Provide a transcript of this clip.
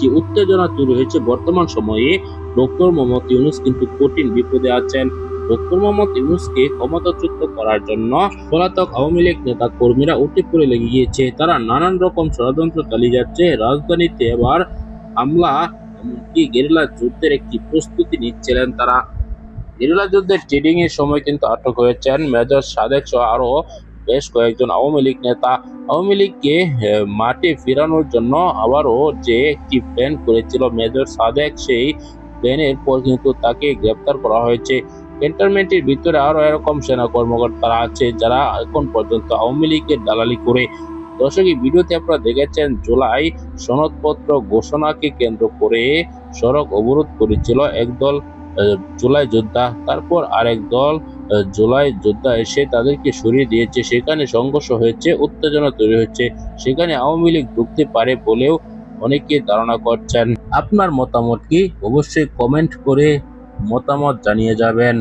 যে উত্তেজনা তৈরি হয়েছে বর্তমান সময়ে। ডক্টর মোহাম্মদ ইউনুস কিন্তু কঠিন বিপদে আছেন। ডক্টর মোহাম্মদ ইউনুসকে ক্ষমতাচ্যুত করার জন্য পলাতক আওয়ামী লীগ নেতা কর্মীরা উঠে পড়ে লেগে গিয়েছে তারা নানান রকম ষড়যন্ত্র চালিয়ে যাচ্ছে। রাজধানীতে এবার হামলা, এমনকি গেরিলা যুদ্ধের একটি প্রস্তুতি নিচ্ছিলেন তারা। গেরিলা যুদ্ধের ট্রেডিং এর সময় কিন্তু আটক হয়েছেন। মেজর সাদেক সহ আরও বেশ কয়েকজন আওয়ামী লীগ নেতা আওয়ামী লীগকে মাঠে ফেরানোর জন্য আবারও যে একটি প্ল্যান করেছিল মেজর সাদেক, সেই প্ল্যানের পর কিন্তু তাকে গ্রেপ্তার করা হয়েছে। ক্যান্টনমেন্টের ভিতরে আরও এরকম সেনা কর্মকর্তারা আছে যারা এখন পর্যন্ত আওয়ামী লীগের দালালি করে। দর্শক, এই ভিডিওতে আপনারা দেখেছেন জুলাই সনদপত্র ঘোষণাকে কেন্দ্র করে সড়ক অবরোধ করেছিল একদল জুলাই যোদ্ধা, তারপর আরেক দল জোলাই যোদ্ধা এসে তাদেরকে সরিয়ে দিয়েছে। সেখানে সংঘর্ষ হয়েছে, উত্তেজনা তৈরি হচ্ছে। সেখানে আওয়ামী লীগ ঢুকতে পারে বলেও অনেকে ধারণা করছেন। আপনার মতামত কি? অবশ্যই কমেন্ট করে মতামত জানিয়ে যাবেন।